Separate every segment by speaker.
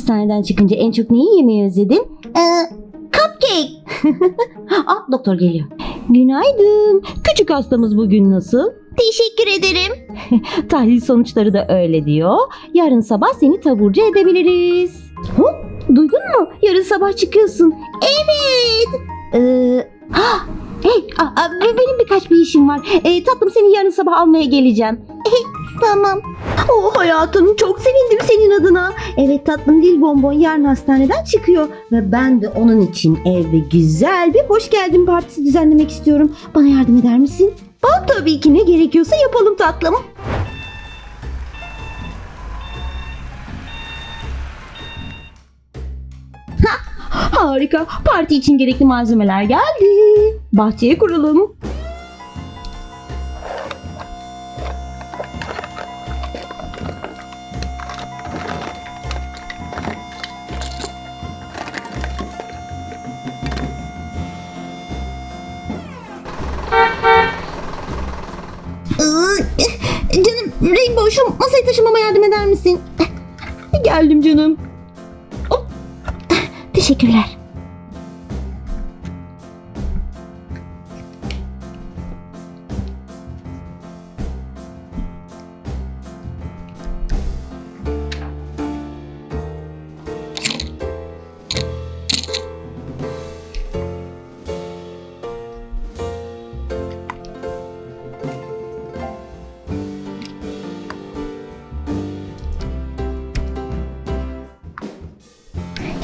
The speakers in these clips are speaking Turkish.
Speaker 1: Hastaneden çıkınca en çok neyi yemeyi özledin?
Speaker 2: Ee, cupcake.
Speaker 1: Ah doktor geliyor. Günaydın. Küçük hastamız bugün nasıl?
Speaker 2: Teşekkür ederim.
Speaker 1: Tahlil sonuçları da öyle diyor. Yarın sabah seni taburcu edebiliriz. Hop, duydun mu? Yarın sabah çıkıyorsun. Evet. Ee, hey, ah, ah, benim birkaç bir işim var. Ee, tatlım seni yarın sabah almaya geleceğim.
Speaker 2: Tamam.
Speaker 1: Oh hayatım çok sevindim senin adına. Evet tatlım dil bonbon yarın hastaneden çıkıyor. Ve ben de onun için evde güzel bir hoş geldin partisi düzenlemek istiyorum. Bana yardım eder misin? Aa, tabii ki ne gerekiyorsa yapalım tatlım. Harika. Parti için gerekli malzemeler geldi. Bahçeye kuralım.
Speaker 2: Canım Rainbow şu masayı taşımama yardım eder misin?
Speaker 1: Geldim canım.
Speaker 2: Teşekkürler.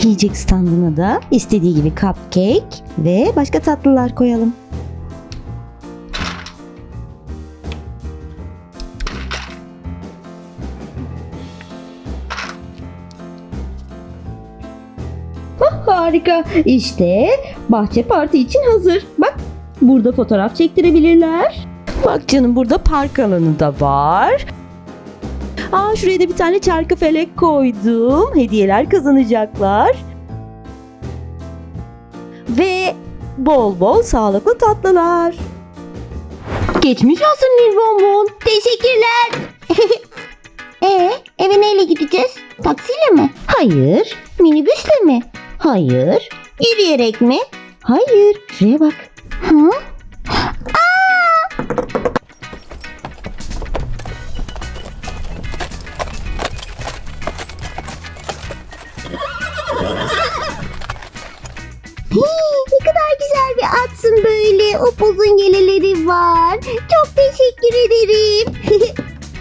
Speaker 1: Yiyecek standına da istediği gibi cupcake ve başka tatlılar koyalım. Ah, harika. İşte bahçe parti için hazır. Bak burada fotoğraf çektirebilirler. Bak canım burada park alanı da var. Aa şuraya da bir tane çarkı felek koydum. Hediyeler kazanacaklar. Ve bol bol sağlıklı tatlılar. Geçmiş olsun Nil Bonbon.
Speaker 2: Teşekkürler. ee, eve neyle gideceğiz? Taksiyle mi?
Speaker 1: Hayır,
Speaker 2: Minibüsle mi?
Speaker 1: hayır,
Speaker 2: Yürüyerek mi?
Speaker 1: hayır. Şuraya bak.
Speaker 2: Hı? Hii, ne kadar güzel bir atsın böyle. Upuzun yeleleri var. Çok teşekkür ederim.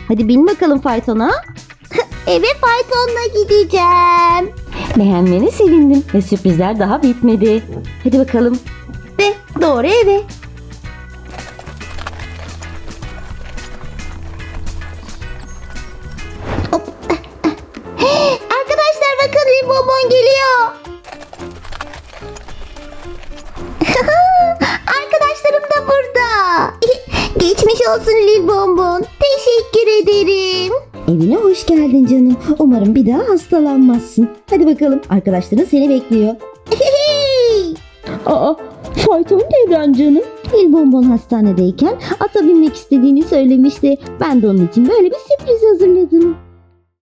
Speaker 1: Hadi bin bakalım faytona.
Speaker 2: Eve faytonla gideceğim.
Speaker 1: Beğenmene sevindim ve sürprizler daha bitmedi. Hadi bakalım.
Speaker 2: Ve doğru eve. Hop. Arkadaşlar bakın Limbomon geliyor. Arkadaşlarım da burada. Geçmiş olsun Lil Bonbon. Teşekkür ederim.
Speaker 1: Evine hoş geldin canım. Umarım bir daha hastalanmazsın. Hadi bakalım arkadaşların seni bekliyor. Aa, fayton neden canım? Nil Bonbon hastanedeyken ata binmek istediğini söylemişti. Ben de onun için böyle bir sürpriz hazırladım.